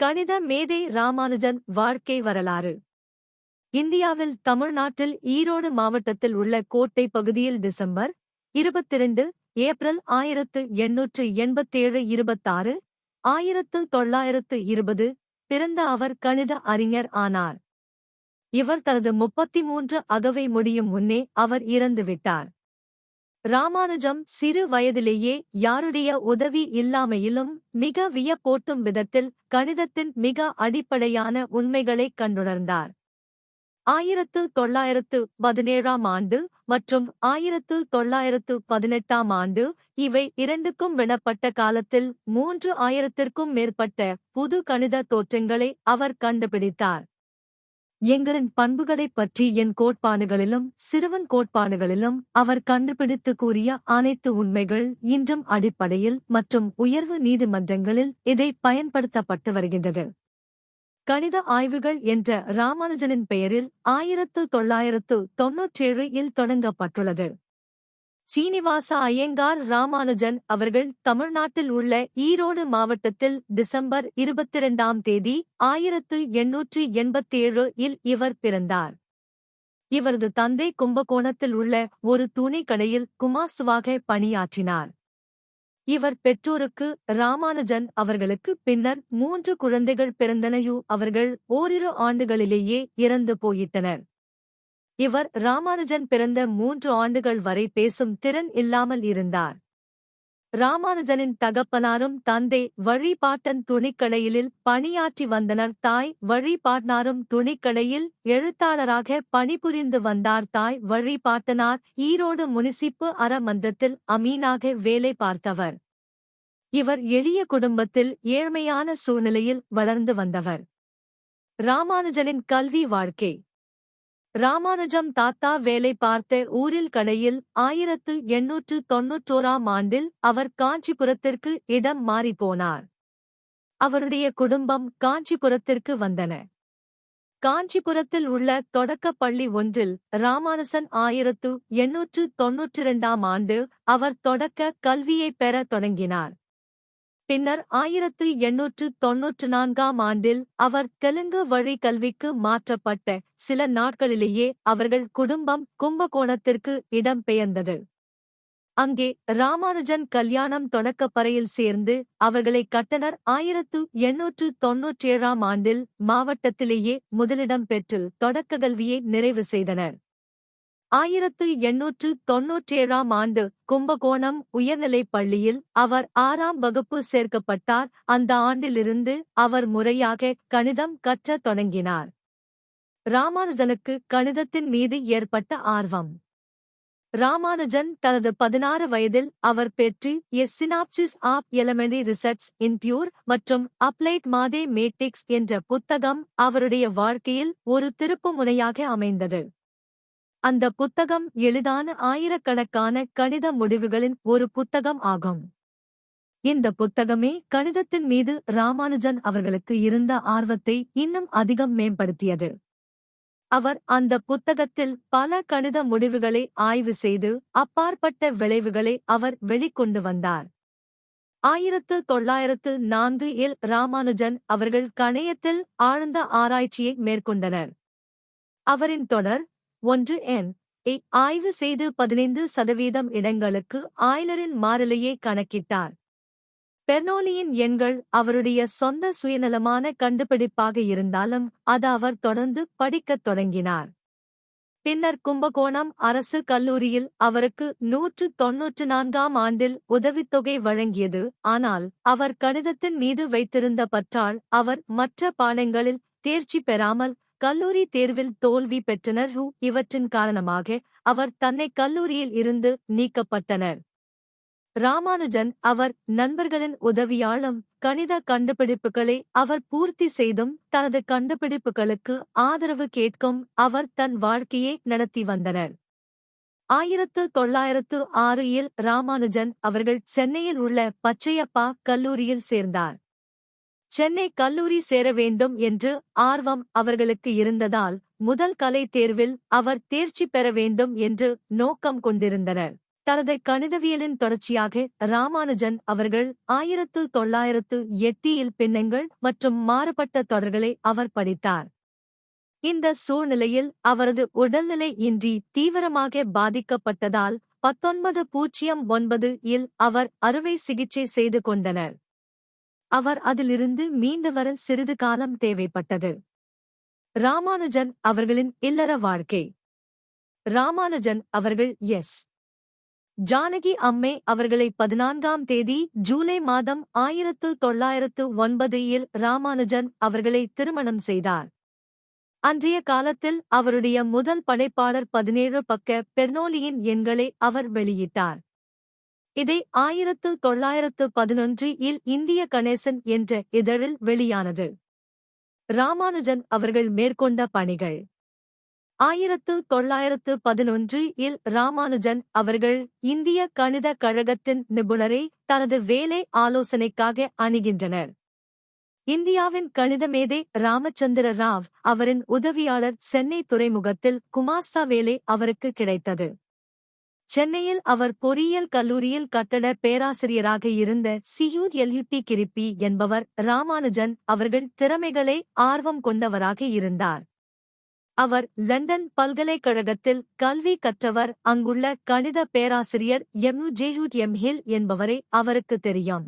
கணித மேதை ராமானுஜன் வாழ்க்கை வரலாறு. இந்தியாவில் தமிழ்நாட்டில் ஈரோடு மாவட்டத்தில் உள்ள கோட்டை பகுதியில் டிசம்பர் இருபத்திரண்டு ஏப்ரல் ஆயிரத்து எண்ணூற்று எண்பத்தேழு இருபத்தாறு ஆயிரத்து தொள்ளாயிரத்து இருபது பிறந்த அவர் கணித அறிஞர் ஆனார். இவர் தனது முப்பத்தி மூன்று அகவை முடியும் முன்னே அவர் இறந்துவிட்டார். ராமானுஜம் சிறு வயதிலேயே யாருடைய உதவி இல்லாமையிலும் மிக வியப்போட்டும் விதத்தில் கணிதத்தின் மிக அடிப்படையான உண்மைகளைக் கண்டுணர்ந்தார். ஆயிரத்து தொள்ளாயிரத்து பதினேழாம் ஆண்டு மற்றும் ஆயிரத்து தொள்ளாயிரத்து பதினெட்டாம் ஆண்டு இவை இரண்டுக்கும் விடப்பட்ட காலத்தில் மூன்று ஆயிரத்திற்கும் மேற்பட்ட புது கணித தோற்றங்களை அவர் கண்டுபிடித்தார். எங்களின் பண்புகளைப் பற்றி என் கோட்பாடுகளிலும் சிறுவன் கோட்பாடுகளிலும் அவர் கண்டுபிடித்து கூறிய அனைத்து உண்மைகள் இன்றும் அடிப்படையில் மற்றும் உயர்வு நீதிமன்றங்களில் இதை பயன்படுத்தப்பட்டு வருகின்றது. கணித ஆய்வுகள் என்ற ராமானுஜனின் பெயரில் ஆயிரத்து தொள்ளாயிரத்து தொன்னூற்றேழு இல் தொடங்கப்பட்டுள்ளது. சீனிவாச ஐயங்கார் ராமானுஜன் அவர்கள் தமிழ்நாட்டில் உள்ள ஈரோடு மாவட்டத்தில் டிசம்பர் இருபத்திரண்டாம் தேதி ஆயிரத்து எண்ணூற்று எண்பத்தேழு இல் இவர் பிறந்தார். இவரது தந்தை கும்பகோணத்தில் உள்ள ஒரு துணி கடையில் குமாஸ்துவாக பணியாற்றினார். இவர் பெற்றோருக்கு ராமானுஜன் அவர்களுக்கு பின்னர் மூன்று குழந்தைகள் பிறந்தனையு அவர்கள் ஓரிரு ஆண்டுகளிலேயே இறந்து போயிட்டனர். இவர் ராமானுஜன் பிறந்த மூன்று ஆண்டுகள் வரை பேசும் திறன் இல்லாமல் இருந்தார். ராமானுஜனின் தகப்பனாரும் தந்தை வழிபாட்டன் துணிக்கடையிலில் பணியாற்றி வந்தனர். தாய் வழிபாட்டனாரும் துணிக்கடையில் எழுத்தாளராக பணிபுரிந்து வந்தார். தாய் வழிபாட்டனார் ஈரோடு முனிசிப்பு அறமன்றத்தில் அமீனாக வேலை பார்த்தவர். இவர் எளிய குடும்பத்தில் ஏழ்மையான சூழ்நிலையில் வளர்ந்து வந்தவர். ராமானுஜனின் கல்வி வாழ்க்கை. ராமானுஜம் தாத்தா வேலை பார்த்த ஊரில் கடையில் ஆயிரத்து எண்ணூற்று தொன்னூற்றோராம் ஆண்டில் அவர் காஞ்சிபுரத்திற்கு இடம் மாறிப்போனார். அவருடைய குடும்பம் காஞ்சிபுரத்திற்கு வந்தன. காஞ்சிபுரத்தில் உள்ள தொடக்கப் பள்ளி ஒன்றில் ராமானுசன் ஆயிரத்து எண்ணூற்று தொன்னூற்றிரண்டாம் ஆண்டு அவர் தொடக்க கல்வியைப் பெறத் தொடங்கினார். பின்னர் ஆயிரத்து எண்ணூற்று தொன்னூற்று நான்காம் ஆண்டில் அவர் தெலுங்கு வழி கல்விக்கு மாற்றப்பட்ட சில நாட்களிலேயே அவர்கள் குடும்பம் கும்பகோணத்திற்கு இடம்பெயர்ந்தது அங்கே ராமானுஜன் கல்யாணம் தொடக்கப்பறையில் சேர்ந்து அவர்களை கட்டனர் ஆயிரத்து எண்ணூற்று தொன்னூற்றேழாம் ஆண்டில் மாவட்டத்திலேயே முதலிடம் பெற்று தொடக்க கல்வியை நிறைவு செய்தனர். ஆயிரத்து எண்ணூற்று தொன்னூற்றேழாம் ஆண்டு கும்பகோணம் உயர்நிலைப் பள்ளியில் அவர் ஆறாம் வகுப்பு சேர்க்கப்பட்டார். அந்த ஆண்டிலிருந்து அவர் முறையாக கணிதம் கற்றத் தொடங்கினார். ராமானுஜனுக்கு கணிதத்தின் மீது ஏற்பட்ட ஆர்வம். ராமானுஜன் தனது பதினாறு வயதில் அவர் பெற்று a synopsis of elementary research in pure மற்றும் அப்ளைட் மாதே மேட்டிக்ஸ் என்ற புத்தகம் அவருடைய வாழ்க்கையில் ஒரு திருப்புமுனையாக அமைந்தது. அந்த புத்தகம் எளிதான ஆயிரக்கணக்கான கணித முடிவுகளின் ஒரு புத்தகம் ஆகும். இந்த புத்தகமே கணிதத்தின் மீது ராமானுஜன் அவர்களுக்கு இருந்த ஆர்வத்தை இன்னும் அதிகம் மேம்படுத்தியது. அவர் அந்த புத்தகத்தில் பல கணித முடிவுகளை ஆய்வு செய்து அப்பாற்பட்ட விளைவுகளை அவர் வெளிக்கொண்டு வந்தார். ஆயிரத்து தொள்ளாயிரத்து நான்கு இல் ராமானுஜன் அவர்கள் கணையத்தில் ஆழ்ந்த ஆராய்ச்சியை மேற்கொண்டனர். அவரின் தொடர் ஒன்று என் ஏ ஆய்வு செய்து பதினைந்து சதவீதம் இடங்களுக்கு ஆய்லரின் மாறலையே கணக்கிட்டார். பெர்னோலியின் எண்கள் அவருடைய சொந்த சுயநலமான கண்டுபிடிப்பாக இருந்தாலும் அது அவர் தொடர்ந்து படிக்கத் தொடங்கினார். பின்னர் கும்பகோணம் அரசு கல்லூரியில் அவருக்கு நூற்று தொன்னூற்று நான்காம் ஆண்டில் உதவித்தொகை வழங்கியது ஆனால் அவர் கணிதத்தின் மீது வைத்திருந்த பற்றால் அவர் மற்ற பாடங்களில் தேர்ச்சி பெறாமல் கல்லூரி தேர்வில் தோல்வி பெற்றனர் ஹூ இவற்றின் காரணமாக அவர் தன்னை கல்லூரியில் இருந்து நீக்கப்பட்டனர். ராமானுஜன் அவர் நண்பர்களின் உதவியாலும் கணித கண்டுபிடிப்புகளை அவர் பூர்த்தி செய்தும் தனது கண்டுபிடிப்புகளுக்கு ஆதரவு கேட்கும் அவர் தன் வாழ்க்கையை நடத்தி வந்தனர். ஆயிரத்து தொள்ளாயிரத்து ஆறு இல் ராமானுஜன் அவர்கள் சென்னையில் உள்ள பச்சையப்பா கல்லூரியில் சேர்ந்தார். சென்னை கல்லூரி சேர வேண்டும் என்று ஆர்வம் அவர்களுக்கு இருந்ததால் முதல் கலை தேர்வில் அவர் தேர்ச்சி பெற வேண்டும் என்று நோக்கம் கொண்டிருந்தனர். தனது கணிதவியலின் தொடர்ச்சியாக ராமானுஜன் அவர்கள் ஆயிரத்து தொள்ளாயிரத்து எட்டியில் பின்னங்கள் மற்றும் மாறுபட்ட தொடர்களை அவர் படித்தார். இந்த சூழ்நிலையில் அவரது உடல்நிலை இன்றி தீவிரமாக பாதிக்கப்பட்டதால் பத்தொன்பது பூஜ்ஜியம் ஒன்பது இல் அவர் அறுவை சிகிச்சை செய்து கொண்டனர். அவர் அதிலிருந்து மீண்டு வர சிறிது காலம் தேவைப்பட்டது. ராமானுஜன் அவர்களின் இல்லற வாழ்க்கை. ராமானுஜன் அவர்கள் எஸ். ஜானகி அம்மே அவர்களை பதினான்காம் தேதி ஜூலை மாதம் ஆயிரத்து தொள்ளாயிரத்து ஒன்பது இல் ராமானுஜன் அவர்களை திருமணம் செய்தார். அன்றைய காலத்தில் அவருடைய முதல் படைப்பாளர் பதினேழு பக்க பெர்னோலியின் எண்களை அவர் வெளியிட்டார். இதை ஆயிரத்து தொள்ளாயிரத்து பதினொன்று இல் இந்திய கணேசன் என்ற இதழில் வெளியானது. ராமானுஜன் அவர்கள் மேற்கொண்ட பணிகள். ஆயிரத்து தொள்ளாயிரத்து பதினொன்று இல் ராமானுஜன் அவர்கள் இந்திய கணித கழகத்தின் நிபுணரை தனது வேலை ஆலோசனைக்காக அணுகின்றனர். இந்தியாவின் கணிதமேதை ராமச்சந்திர ராவ் அவரின் உதவியாளர் சென்னை துறைமுகத்தில் குமாஸ்தா வேலை அவருக்கு கிடைத்தது. சென்னையில் அவர் பொறியியல் கல்லூரியில் கட்டட பேராசிரியராக இருந்த சியூர் எல்யுட்டி கிரிப்பி என்பவர் ராமானுஜன் அவர்கள் திறமைகளை ஆர்வம் கொண்டவராக இருந்தார். அவர் லண்டன் பல்கலைக்கழகத்தில் கல்வி கற்றவர். அங்குள்ள கணித பேராசிரியர் எம். ஜேயூட் எம். ஹில் என்பவரை அவருக்கு தெரியும்.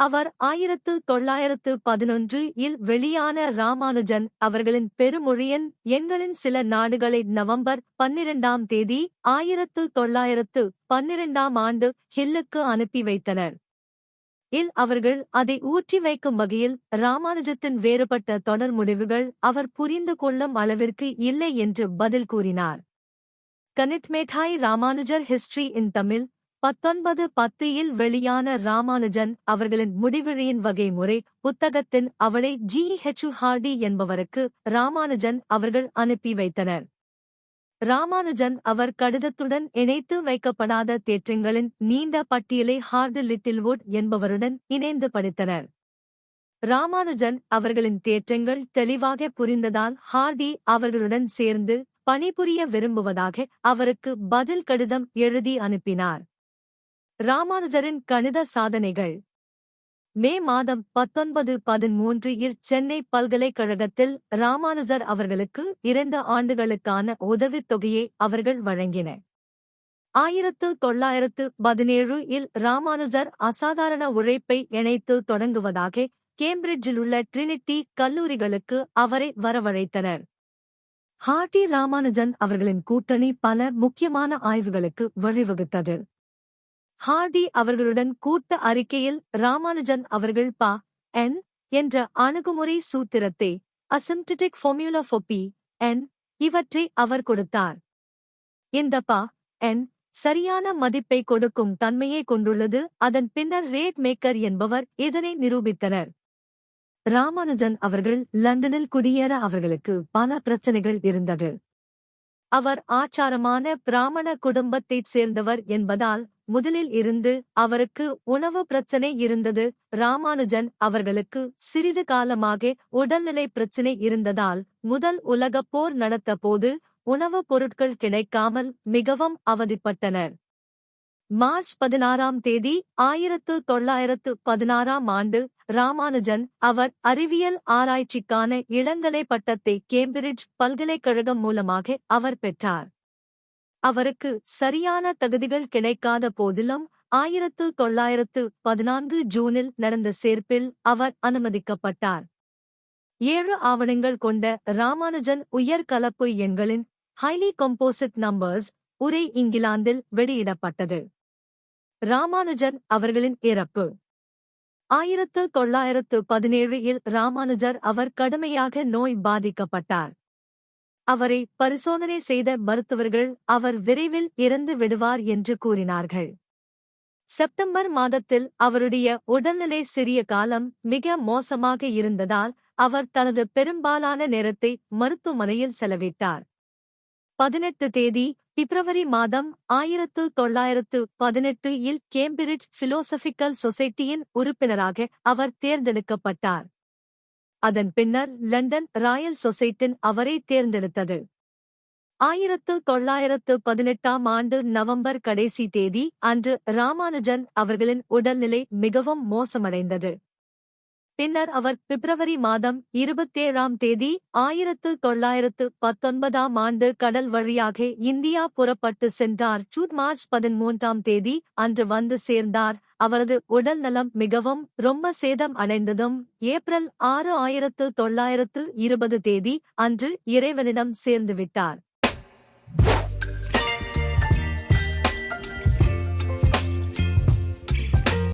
அவர் ஆயிரத்து தொள்ளாயிரத்து பதினொன்று இல் வெளியான ராமானுஜன் அவர்களின் பெருமொழியன் எண்களின் சில நாடுகளை நவம்பர் பன்னிரண்டாம் தேதி ஆயிரத்து தொள்ளாயிரத்து பன்னிரண்டாம் ஆண்டு ஹில்லுக்கு அனுப்பி வைத்தனர். இல் அவர்கள் அதை ஊற்றி வைக்கும் வகையில் ராமானுஜத்தின் வேறுபட்ட தொடர் முடிவுகள் அவர் புரிந்து கொள்ளும் அளவிற்கு இல்லை என்று பதில் கூறினார். கனித் மேட்டாய் ராமானுஜர் ஹிஸ்டரி இன் தமிழ் பத்தொன்பது பத்து இல் வெளியான ராமானுஜன் அவர்களின் முடிவழியின் வகை முறை புத்தகத்தின் அவளை ஜி. ஹெச் ஹார்டி என்பவருக்கு ராமானுஜன் அவர்கள் அனுப்பி வைத்தனர். ராமானுஜன் அவர் கடிதத்துடன் இணைத்து வைக்கப்படாத தேற்றங்களின் நீண்ட பட்டியலை ஹார்டு லிட்டில்வுட் என்பவருடன் இணைந்து படித்தனர். ராமானுஜன் அவர்களின் தேற்றங்கள் தெளிவாக புரிந்ததால் ஹார்டி அவர்களுடன் சேர்ந்து பணிபுரிய விரும்புவதாக அவருக்கு பதில் கடிதம் எழுதி அனுப்பினார். ராமானுஜரின் கணித சாதனைகள். மே மாதம் பத்தொன்பது பதிமூன்று இல் சென்னை பல்கலைக்கழகத்தில் ராமானுஜர் அவர்களுக்கு இரண்டு ஆண்டுகளுக்கான உதவித் தொகையை அவர்கள் வழங்கினர் ஆயிரத்து தொள்ளாயிரத்து பதினேழு இல் ராமானுஜர் அசாதாரண உழைப்பை இணைத்து தொடங்குவதாக கேம்பிரிட்ஜிலுள்ள ட்ரினிட்டி கல்லூரிகளுக்கு அவரை வரவழைத்தனர். ஹார்டி ராமானுஜன் அவர்களின் கூட்டணி பல முக்கியமான ஆய்வுகளுக்கு வழிவகுத்தது. ஹார்டி அவர்களுடன் கூட்ட அறிக்கையில் ராமானுஜன் அவர்கள் பா என் என்ற அணுகுமுறை சூத்திரத்தை asymptotic formula for p n இவற்றை அவர் கொடுத்தார். இந்த பா என் சரியான மதிப்பை கொடுக்கும் தன்மையை கொண்டுள்ளது அதன் பின்னர் ரேட் மேக்கர் என்பவர் இதனை நிரூபித்தனர். ராமானுஜன் அவர்கள் லண்டனில் குடியேற அவர்களுக்கு பல பிரச்சனைகள் இருந்தது. அவர் ஆச்சாரமான பிராமண குடும்பத்தைச் சேர்ந்தவர் என்பதால் முதலில் இருந்து அவருக்கு உணவு பிரச்சனை இருந்தது. ராமானுஜன் அவர்களுக்கு சிறிது காலமாக உடல்நிலை பிரச்சினை இருந்ததால் முதல் உலகப் போர் நடத்த போது உணவுப் பொருட்கள் கிடைக்காமல் மிகவும் அவதிப்பட்டனர். மார்ச் பதினாறாம் தேதி ஆயிரத்து தொள்ளாயிரத்து பதினாறாம் ஆண்டு ராமானுஜன் அவர் அறிவியல் ஆராய்ச்சிக்கான இளங்கலை பட்டத்தை கேம்பிரிட்ஜ் பல்கலைக்கழகம் மூலமாக அவர் பெற்றார். அவருக்கு சரியான தகுதிகள் கிடைக்காத போதிலும் ஆயிரத்து தொள்ளாயிரத்து பதினான்கு ஜூனில் நடந்த சேர்ப்பில் அவர் அனுமதிக்கப்பட்டார். ஏழு ஆவணங்கள் கொண்ட ராமானுஜன் உயர்கலப்பு எண்களின் ஹைலி கம்போசிட் நம்பர்ஸ் உரை இங்கிலாந்தில் வெளியிடப்பட்டது. ராமானுஜன் அவர்களின் இறப்பு. ஆயிரத்து தொள்ளாயிரத்து பதினேழு இல் ராமானுஜர் அவர் கடுமையாக நோய் பாதிக்கப்பட்டார். அவரை பரிசோதனை செய்த மருத்துவர்கள் அவர் விரைவில் இறந்து விடுவார் என்று கூறினார்கள். செப்டம்பர் மாதத்தில் அவருடைய உடல்நிலை சிறிய காலம் மிக மோசமாக இருந்ததால் அவர் தனது பெரும்பாலான நேரத்தை மருத்துவமனையில் செலவிட்டார். பதினெட்டு தேதி பிப்ரவரி மாதம் ஆயிரத்து தொள்ளாயிரத்து பதினெட்டு இல் கேம்பிரிட்ஜ் பிலோசபிக்கல் சொசைட்டியின் உறுப்பினராக அவர் தேர்ந்தெடுக்கப்பட்டார். அதன் பின்னர் லண்டன் ராயல் சொசைட்டின் அவரை தேர்ந்தெடுத்தது. ஆயிரத்து தொள்ளாயிரத்து பதினெட்டாம் ஆண்டு நவம்பர் கடைசி தேதி அன்று ராமானுஜன் அவர்களின் உடல்நிலை மிகவும் மோசமடைந்தது. பின்னர் அவர் பிப்ரவரி மாதம் இருபத்தேழாம் தேதி ஆயிரத்து தொள்ளாயிரத்து பத்தொன்பதாம் ஆண்டு கடல் வழியாக இந்தியா புறப்பட்டு சென்றார். ஜூன் மார்ச் பதிமூன்றாம் தேதி அன்று வந்து சேர்ந்தார். அவரது உடல் நலம் மிகவும் ரொம்ப சேதம் அடைந்ததும் ஏப்ரல் ஆறு ஆயிரத்து தொள்ளாயிரத்து இருபது தேதி அன்று இறைவனிடம் சேர்ந்துவிட்டார்.